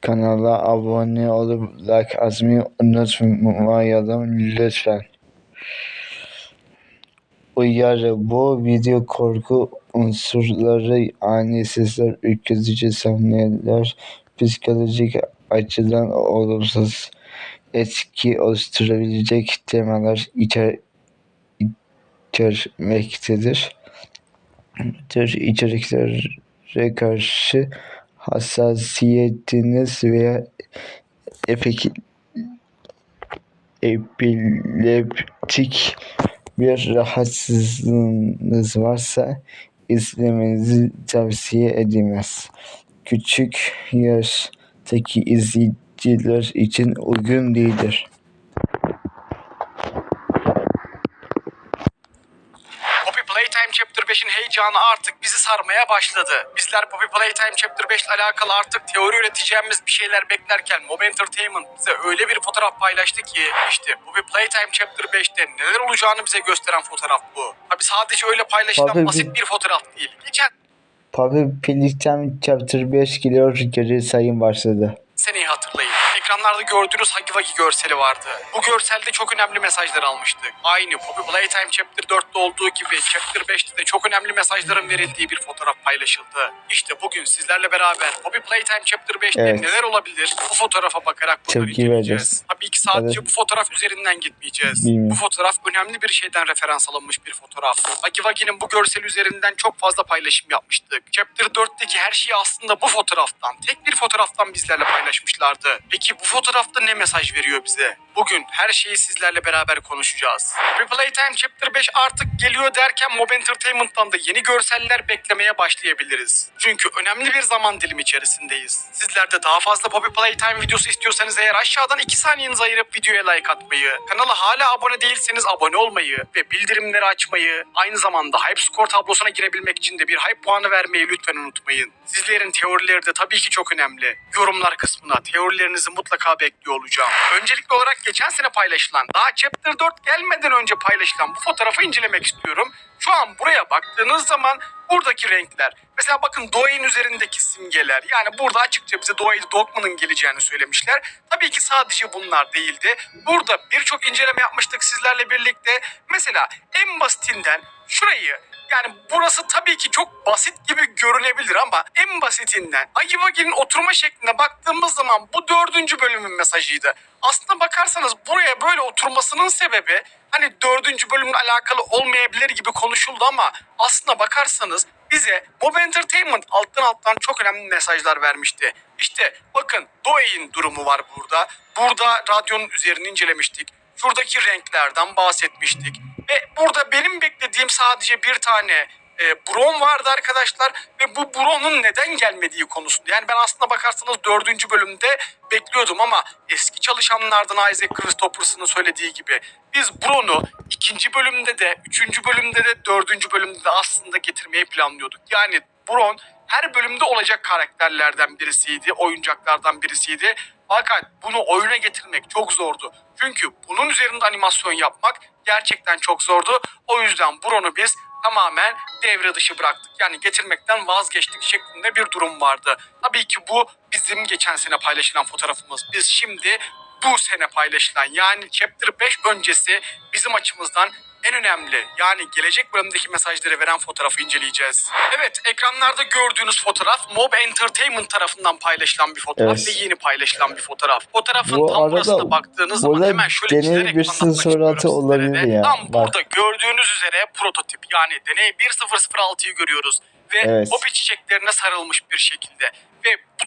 Kanala abone olup like atmayı unutmayalım lütfen. Uyarı bu video korku unsurları, ani sesler, ürkütücü sahneler, psikolojik açıdan olumsuz etki oluşturabilecek temalar içer içermektedir. Tür içeriklere karşı hassasiyetiniz veya epileptik bir rahatsızlığınız varsa izlemenizi tavsiye edilmez. Küçük yaştaki izleyiciler için uygun değildir. Poppy Playtime Chapter 5'in heyecanı artık bizi sarmaya başladı. Bizler Poppy Playtime Chapter 5 ile alakalı artık teori üreteceğimiz bir şeyler beklerken Mob Entertainment bize öyle bir fotoğraf paylaştı ki işte Poppy Playtime Chapter 5'te neler olacağını bize gösteren fotoğraf bu. Tabi sadece öyle paylaşılan Tabii basit bir- fotoğraf değil. Geçen Puppy Playtime Chapter 5 geliyor geri sayım başladı. Seneyi hatırlayın. Ekranlarda gördüğünüz Huggy Wuggy görseli vardı. Bu görselde çok önemli mesajlar almıştık. Aynı Poppy Playtime Chapter 4'te olduğu gibi Chapter 5'te de çok önemli mesajların verildiği bir fotoğraf paylaşıldı. İşte bugün sizlerle beraber Poppy Playtime Chapter 5'te Evet. neler olabilir bu fotoğrafa bakarak bunları inceleyeceğiz. Tabii ki sadece Evet. bu fotoğraf üzerinden gitmeyeceğiz. Bilmiyorum. Bu fotoğraf önemli bir şeyden referans alınmış bir fotoğraf. Huggy Wuggy'nin bu görsel üzerinden çok fazla paylaşım yapmıştık. Chapter 4'teki her şeyi aslında bu fotoğraftan, tek bir fotoğraftan bizlerle paylaşmışlardı. Peki bu fotoğrafta ne mesaj veriyor bize? Bugün her şeyi sizlerle beraber konuşacağız. Poppy Playtime Chapter 5 artık geliyor derken Mob Entertainment'tan da yeni görseller beklemeye başlayabiliriz. Çünkü önemli bir zaman dilimi içerisindeyiz. Sizler de daha fazla Poppy Playtime videosu istiyorsanız eğer aşağıdan 2 saniyenizi ayırıp videoya like atmayı, kanala hala abone değilseniz abone olmayı ve bildirimleri açmayı, aynı zamanda hype score tablosuna girebilmek için de bir hype puanı vermeyi lütfen unutmayın. Sizlerin teorileri de tabii ki çok önemli. Yorumlar kısmına teorilerinizi mutlaka bekliyor olacağım. Öncelikli olarak geçen sene paylaşılan, daha Chapter 4 gelmeden önce paylaşılan bu fotoğrafı incelemek istiyorum. Şu an buraya baktığınız zaman buradaki renkler, mesela bakın Doe'nin üzerindeki simgeler, yani burada açıkça bize Doe Dogman'ın geleceğini söylemişler. Tabii ki sadece bunlar değildi. Burada birçok inceleme yapmıştık sizlerle birlikte. Mesela en basitinden şurayı yani burası tabii ki çok basit gibi görünebilir ama en basitinden Agivagi'nin oturma şekline baktığımız zaman bu dördüncü bölümün mesajıydı. Aslında bakarsanız buraya böyle oturmasının sebebi hani dördüncü bölümle alakalı olmayabilir gibi konuşuldu ama aslında bakarsanız bize Bob Entertainment alttan alttan çok önemli mesajlar vermişti. İşte bakın Doe'in durumu var burada. Burada radyonun üzerini incelemiştik. Şuradaki renklerden bahsetmiştik. Ve burada benim beklediğim sadece bir tane e, Bron vardı arkadaşlar. Ve bu Bron'un neden gelmediği konusunda. Yani ben aslında bakarsanız dördüncü bölümde bekliyordum ama eski çalışanlardan Isaac Christopherson'ın söylediği gibi biz Bron'u ikinci bölümde de, üçüncü bölümde de, dördüncü bölümde de aslında getirmeyi planlıyorduk. Yani Bron her bölümde olacak karakterlerden birisiydi, oyuncaklardan birisiydi. Fakat bunu oyuna getirmek çok zordu. Çünkü bunun üzerinde animasyon yapmak gerçekten çok zordu. O yüzden Bron'u biz tamamen devre dışı bıraktık. Yani getirmekten vazgeçtik şeklinde bir durum vardı. Tabii ki bu bizim geçen sene paylaşılan fotoğrafımız. Biz şimdi bu sene paylaşılan yani Chapter 5 öncesi bizim açımızdan en önemli yani gelecek bölümdeki mesajları veren fotoğrafı inceleyeceğiz. Evet ekranlarda gördüğünüz fotoğraf Mob Entertainment tarafından paylaşılan bir fotoğraf Evet. ve yeni paylaşılan bir fotoğraf. Fotoğrafın Bu tam burasına baktığınız zaman hemen şöyle çizerek bir istiyorum olabilir ya. Tam Bak. burada gördüğünüz üzere prototip yani deney 1006'yı görüyoruz. Ve Evet. popi çiçeklerine sarılmış bir şekilde.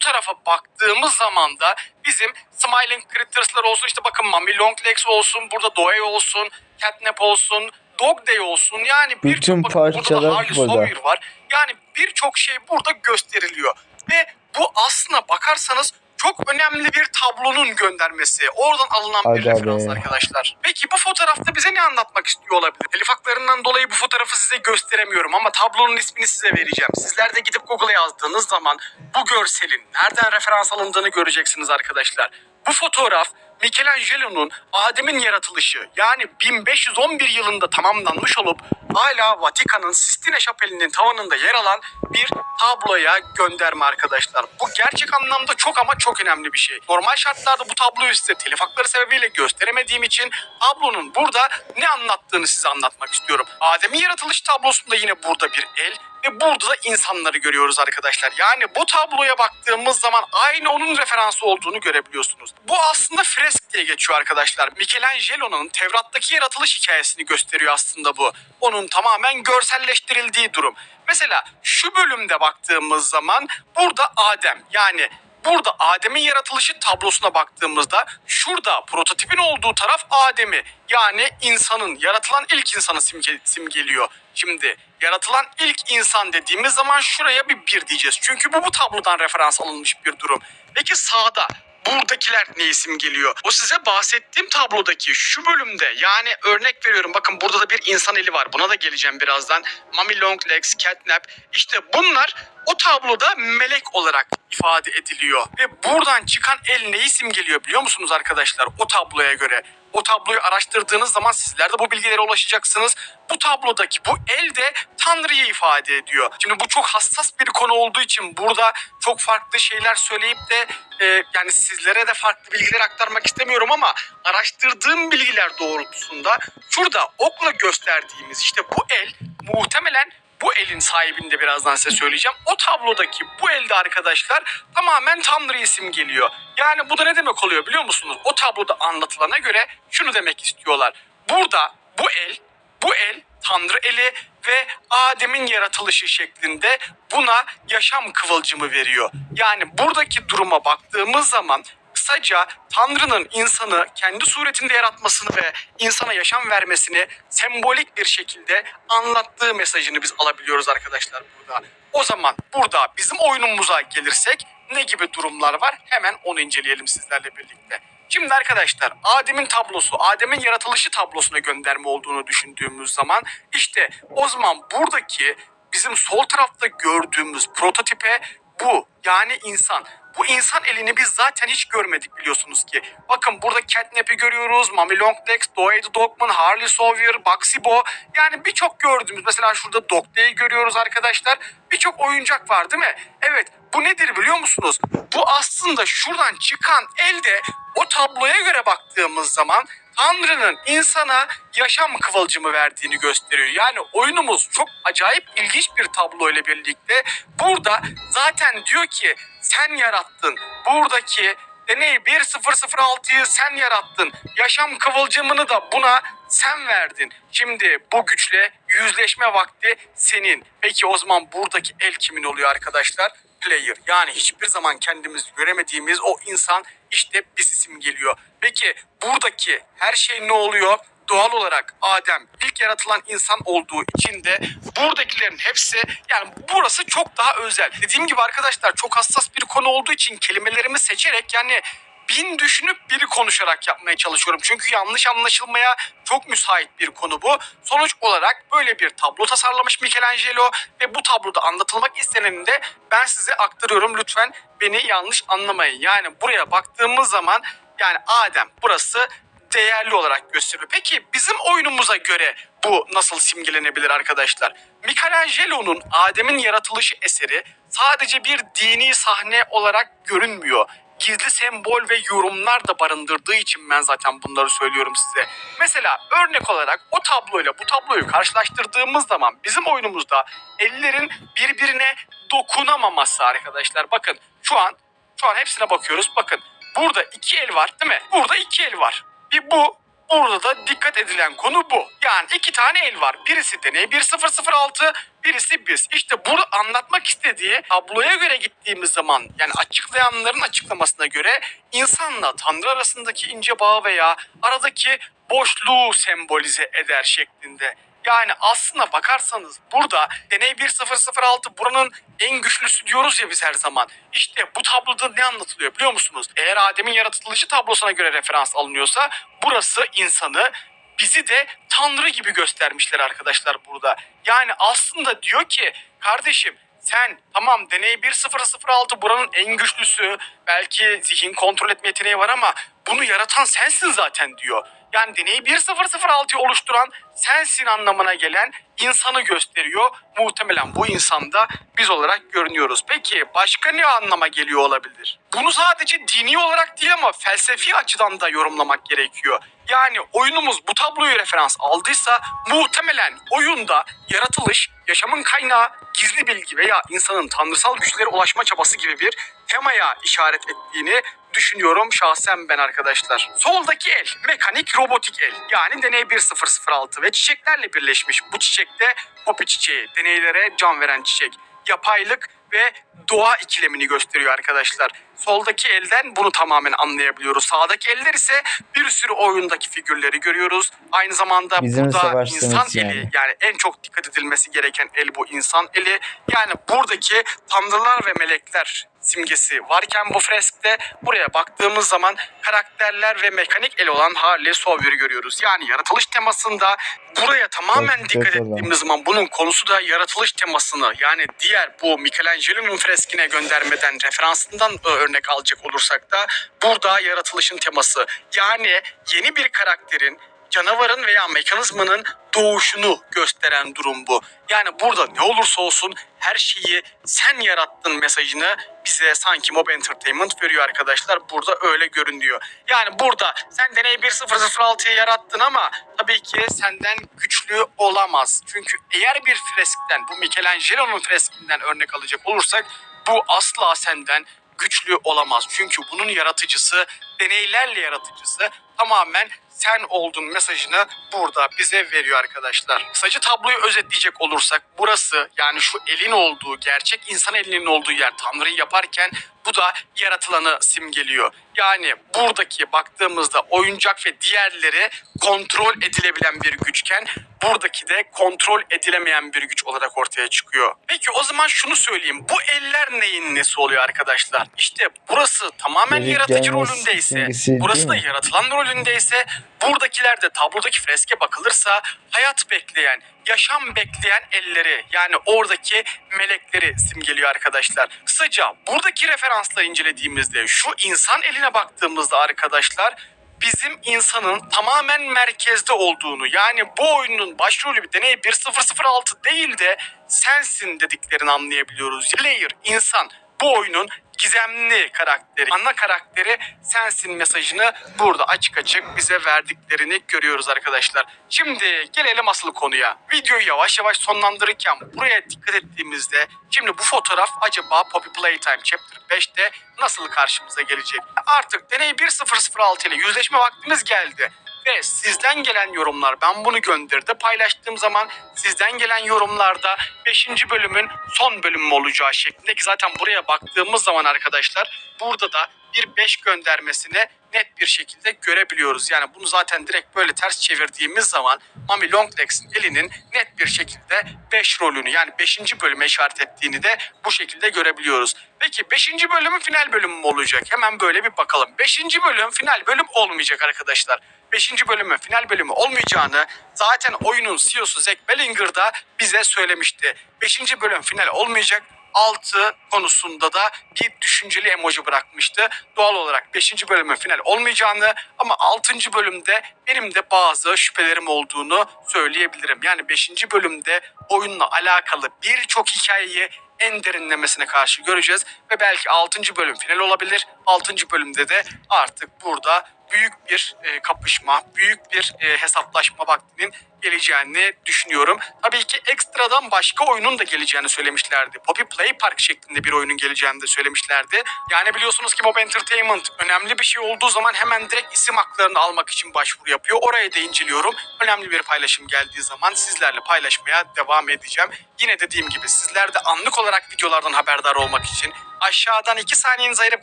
Tarafa baktığımız zaman da bizim Smiling Critters'lar olsun işte bakın Mami Longlegs olsun burada Doe olsun Catnap olsun Dog Day olsun yani Bütün birçok bakın burada parçalar da Harley. Sawyer var. Yani birçok şey burada gösteriliyor. Ve bu aslına bakarsanız çok önemli bir tablonun göndermesi. Oradan alınan bir Aga referans arkadaşlar. Peki bu fotoğrafta bize ne anlatmak istiyor olabilir? Telif haklarından dolayı bu fotoğrafı size gösteremiyorum ama tablonun ismini size vereceğim. Sizler de gidip Google'a yazdığınız zaman bu görselin nereden referans alındığını göreceksiniz arkadaşlar. Bu fotoğraf Michelangelo'nun Adem'in yaratılışı yani 1511 yılında tamamlanmış olup hala Vatikan'ın Sistine Şapeli'nin tavanında yer alan bir tabloya gönderme arkadaşlar. Bu gerçek anlamda çok ama çok önemli bir şey. Normal şartlarda bu tabloyu size telif hakları sebebiyle gösteremediğim için tablonun burada ne anlattığını size anlatmak istiyorum. Adem'in yaratılış tablosunda yine burada bir el ve burada da insanları görüyoruz arkadaşlar. Yani bu tabloya baktığımız zaman aynı onun referansı olduğunu görebiliyorsunuz. Bu aslında fresk diye geçiyor arkadaşlar. Michelangelo'nun Tevrat'taki yaratılış hikayesini gösteriyor aslında bu. Onun tamamen görselleştirildiği durum. Mesela şu bölümde baktığımız zaman burada Adem yani Burada Adem'in yaratılışı tablosuna baktığımızda şurada prototipin olduğu taraf Adem'i yani insanın yaratılan ilk insanı simge, simgeliyor. Şimdi yaratılan ilk insan dediğimiz zaman şuraya bir bir diyeceğiz. Çünkü bu bu tablodan referans alınmış bir durum. Peki sağda buradakiler ne isim geliyor? O size bahsettiğim tablodaki şu bölümde yani örnek veriyorum bakın burada da bir insan eli var. Buna da geleceğim birazdan. Mummy Long Legs, Catnap. İşte bunlar o tabloda melek olarak ifade ediliyor. Ve buradan çıkan el ne isim geliyor biliyor musunuz arkadaşlar? O tabloya göre. O tabloyu araştırdığınız zaman sizler de bu bilgilere ulaşacaksınız. Bu tablodaki bu el de Tanrı'yı ifade ediyor. Şimdi bu çok hassas bir konu olduğu için burada çok farklı şeyler söyleyip de e, yani sizlere de farklı bilgiler aktarmak istemiyorum ama araştırdığım bilgiler doğrultusunda şurada okla gösterdiğimiz işte bu el muhtemelen bu elin sahibini de birazdan size söyleyeceğim. O tablodaki bu elde arkadaşlar tamamen Tanrı isim geliyor. Yani bu da ne demek oluyor biliyor musunuz? O tabloda anlatılana göre şunu demek istiyorlar. Burada bu el, bu el Tanrı eli ve Adem'in yaratılışı şeklinde buna yaşam kıvılcımı veriyor. Yani buradaki duruma baktığımız zaman kısaca Tanrı'nın insanı kendi suretinde yaratmasını ve insana yaşam vermesini sembolik bir şekilde anlattığı mesajını biz alabiliyoruz arkadaşlar burada. O zaman burada bizim oyunumuza gelirsek ne gibi durumlar var? Hemen onu inceleyelim sizlerle birlikte. Şimdi arkadaşlar Adem'in tablosu, Adem'in yaratılışı tablosuna gönderme olduğunu düşündüğümüz zaman işte o zaman buradaki bizim sol tarafta gördüğümüz prototipe bu yani insan. Bu insan elini biz zaten hiç görmedik biliyorsunuz ki. Bakın burada Catnap'i görüyoruz, Mummy Longlegs, Doe the Dogman, Harley Sawyer, Bugsy Bo. Yani birçok gördüğümüz mesela şurada Dog Day'i görüyoruz arkadaşlar. Birçok oyuncak var değil mi? Evet bu nedir biliyor musunuz? Bu aslında şuradan çıkan elde o tabloya göre baktığımız zaman Tanrı'nın insana yaşam kıvılcımı verdiğini gösteriyor. Yani oyunumuz çok acayip ilginç bir tablo ile birlikte burada zaten diyor ki sen yarattın. Buradaki deney 1006'yı sen yarattın. Yaşam kıvılcımını da buna sen verdin. Şimdi bu güçle yüzleşme vakti senin. Peki o zaman buradaki el kimin oluyor arkadaşlar? Player. Yani hiçbir zaman kendimiz göremediğimiz o insan işte biz isim geliyor. Peki buradaki her şey ne oluyor? Doğal olarak Adem ilk yaratılan insan olduğu için de buradakilerin hepsi yani burası çok daha özel. Dediğim gibi arkadaşlar çok hassas bir konu olduğu için kelimelerimi seçerek yani bin düşünüp biri konuşarak yapmaya çalışıyorum. Çünkü yanlış anlaşılmaya çok müsait bir konu bu. Sonuç olarak böyle bir tablo tasarlamış Michelangelo ve bu tabloda anlatılmak isteneni de ben size aktarıyorum. Lütfen beni yanlış anlamayın. Yani buraya baktığımız zaman yani Adem burası değerli olarak gösteriyor. Peki bizim oyunumuza göre bu nasıl simgelenebilir arkadaşlar? Michelangelo'nun Adem'in yaratılışı eseri sadece bir dini sahne olarak görünmüyor. Gizli sembol ve yorumlar da barındırdığı için ben zaten bunları söylüyorum size. Mesela örnek olarak o tabloyla bu tabloyu karşılaştırdığımız zaman bizim oyunumuzda ellerin birbirine dokunamaması arkadaşlar. Bakın şu an şu an hepsine bakıyoruz. Bakın burada iki el var değil mi? Burada iki el var. Bir bu Burada da dikkat edilen konu bu. Yani iki tane el var. Birisi deney 1006, birisi biz. İşte burada anlatmak istediği tabloya göre gittiğimiz zaman yani açıklayanların açıklamasına göre insanla Tanrı arasındaki ince bağı veya aradaki boşluğu sembolize eder şeklinde. Yani aslına bakarsanız burada deney 1006 buranın en güçlüsü diyoruz ya biz her zaman. İşte bu tabloda ne anlatılıyor biliyor musunuz? Eğer Adem'in yaratılışı tablosuna göre referans alınıyorsa burası insanı bizi de Tanrı gibi göstermişler arkadaşlar burada. Yani aslında diyor ki kardeşim sen tamam deney 1006 buranın en güçlüsü belki zihin kontrol etme yeteneği var ama bunu yaratan sensin zaten diyor. Yani deneyi 1006'yı oluşturan sensin anlamına gelen insanı gösteriyor. Muhtemelen bu insanda biz olarak görünüyoruz. Peki başka ne anlama geliyor olabilir? Bunu sadece dini olarak değil ama felsefi açıdan da yorumlamak gerekiyor. Yani oyunumuz bu tabloyu referans aldıysa muhtemelen oyunda yaratılış, yaşamın kaynağı, gizli bilgi veya insanın tanrısal güçlere ulaşma çabası gibi bir temaya işaret ettiğini düşünüyorum şahsen ben arkadaşlar. Soldaki el mekanik robotik el yani deney 1006 ve çiçeklerle birleşmiş. Bu çiçekte popi çiçeği deneylere can veren çiçek. Yapaylık ve doğa ikilemini gösteriyor arkadaşlar. Soldaki elden bunu tamamen anlayabiliyoruz. Sağdaki eller ise bir sürü oyundaki figürleri görüyoruz. Aynı zamanda Bizim burada insan yani. eli yani en çok dikkat edilmesi gereken el bu insan eli. Yani buradaki tanrılar ve melekler simgesi varken bu freskte buraya baktığımız zaman karakterler ve mekanik el olan Harley Sawyer'ı görüyoruz. Yani yaratılış temasında buraya tamamen Evet, dikkat ettiğimiz zaman bunun konusu da yaratılış temasını yani diğer bu Michelangelo'nun freskine göndermeden referansından e, örnek alacak olursak da burada yaratılışın teması. Yani yeni bir karakterin canavarın veya mekanizmanın doğuşunu gösteren durum bu. Yani burada ne olursa olsun her şeyi sen yarattın mesajını bize sanki Mob Entertainment veriyor arkadaşlar. Burada öyle görünüyor. Yani burada sen deney 1006'yı yarattın ama tabii ki senden güçlü olamaz. Çünkü eğer bir freskten bu Michelangelo'nun freskinden örnek alacak olursak bu asla senden güçlü olamaz. Çünkü bunun yaratıcısı, deneylerle yaratıcısı tamamen sen oldun mesajını burada bize veriyor arkadaşlar. Kısaca tabloyu özetleyecek olursak burası yani şu elin olduğu gerçek insan elinin olduğu yer Tanrı'yı yaparken bu da yaratılanı simgeliyor. Yani buradaki baktığımızda oyuncak ve diğerleri kontrol edilebilen bir güçken buradaki de kontrol edilemeyen bir güç olarak ortaya çıkıyor. Peki o zaman şunu söyleyeyim. Bu eller neyin nesi oluyor arkadaşlar? İşte burası tamamen Delik yaratıcı rolündeyse, burası da yaratılan rolündeyse, buradakiler de tablodaki freske bakılırsa hayat bekleyen, yaşam bekleyen elleri yani oradaki melekleri simgeliyor arkadaşlar. Kısaca buradaki referansları incelediğimizde şu insan eline baktığımızda arkadaşlar bizim insanın tamamen merkezde olduğunu yani bu oyunun başrolü bir deney 1006 değil de sensin dediklerini anlayabiliyoruz. Player, insan bu oyunun gizemli karakteri, ana karakteri sensin mesajını burada açık açık bize verdiklerini görüyoruz arkadaşlar. Şimdi gelelim asıl konuya. Videoyu yavaş yavaş sonlandırırken buraya dikkat ettiğimizde şimdi bu fotoğraf acaba Poppy Playtime Chapter 5'te nasıl karşımıza gelecek? Artık deney 1006 ile yüzleşme vaktimiz geldi ve sizden gelen yorumlar ben bunu gönderdi paylaştığım zaman sizden gelen yorumlarda 5. bölümün son bölümü olacağı şeklinde ki zaten buraya baktığımız zaman arkadaşlar burada da bir 5 göndermesini net bir şekilde görebiliyoruz. Yani bunu zaten direkt böyle ters çevirdiğimiz zaman Mami Longlegs'in elinin net bir şekilde 5 rolünü yani 5. bölüme işaret ettiğini de bu şekilde görebiliyoruz. Peki 5. bölümün final bölümü mü olacak? Hemen böyle bir bakalım. 5. bölüm final bölüm olmayacak arkadaşlar. 5. bölümün final bölümü olmayacağını zaten oyunun CEO'su Zack Bellinger da bize söylemişti. 5. bölüm final olmayacak. 6 konusunda da bir düşünceli emoji bırakmıştı. Doğal olarak 5. bölümün final olmayacağını ama 6. bölümde benim de bazı şüphelerim olduğunu söyleyebilirim. Yani 5. bölümde oyunla alakalı birçok hikayeyi en derinlemesine karşı göreceğiz ve belki 6. bölüm final olabilir. 6. bölümde de artık burada büyük bir e, kapışma, büyük bir e, hesaplaşma vaktinin geleceğini düşünüyorum. Tabii ki ekstradan başka oyunun da geleceğini söylemişlerdi. Poppy Play Park şeklinde bir oyunun geleceğini de söylemişlerdi. Yani biliyorsunuz ki Mob Entertainment önemli bir şey olduğu zaman hemen direkt isim haklarını almak için başvuru yapıyor. Orayı da inceliyorum. Önemli bir paylaşım geldiği zaman sizlerle paylaşmaya devam edeceğim. Yine dediğim gibi sizler de anlık olarak videolardan haberdar olmak için aşağıdan 2 saniyenizi ayırıp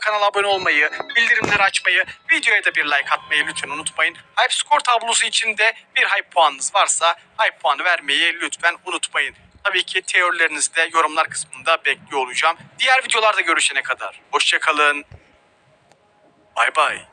kanala abone olmayı, bildirimleri açmayı, videoya da bir like atmayı lütfen unutmayın. Hype skor tablosu için de bir hype puanınız varsa hype puanı vermeyi lütfen unutmayın. Tabii ki teorilerinizi de yorumlar kısmında bekliyor olacağım. Diğer videolarda görüşene kadar. Hoşçakalın. Bay bay.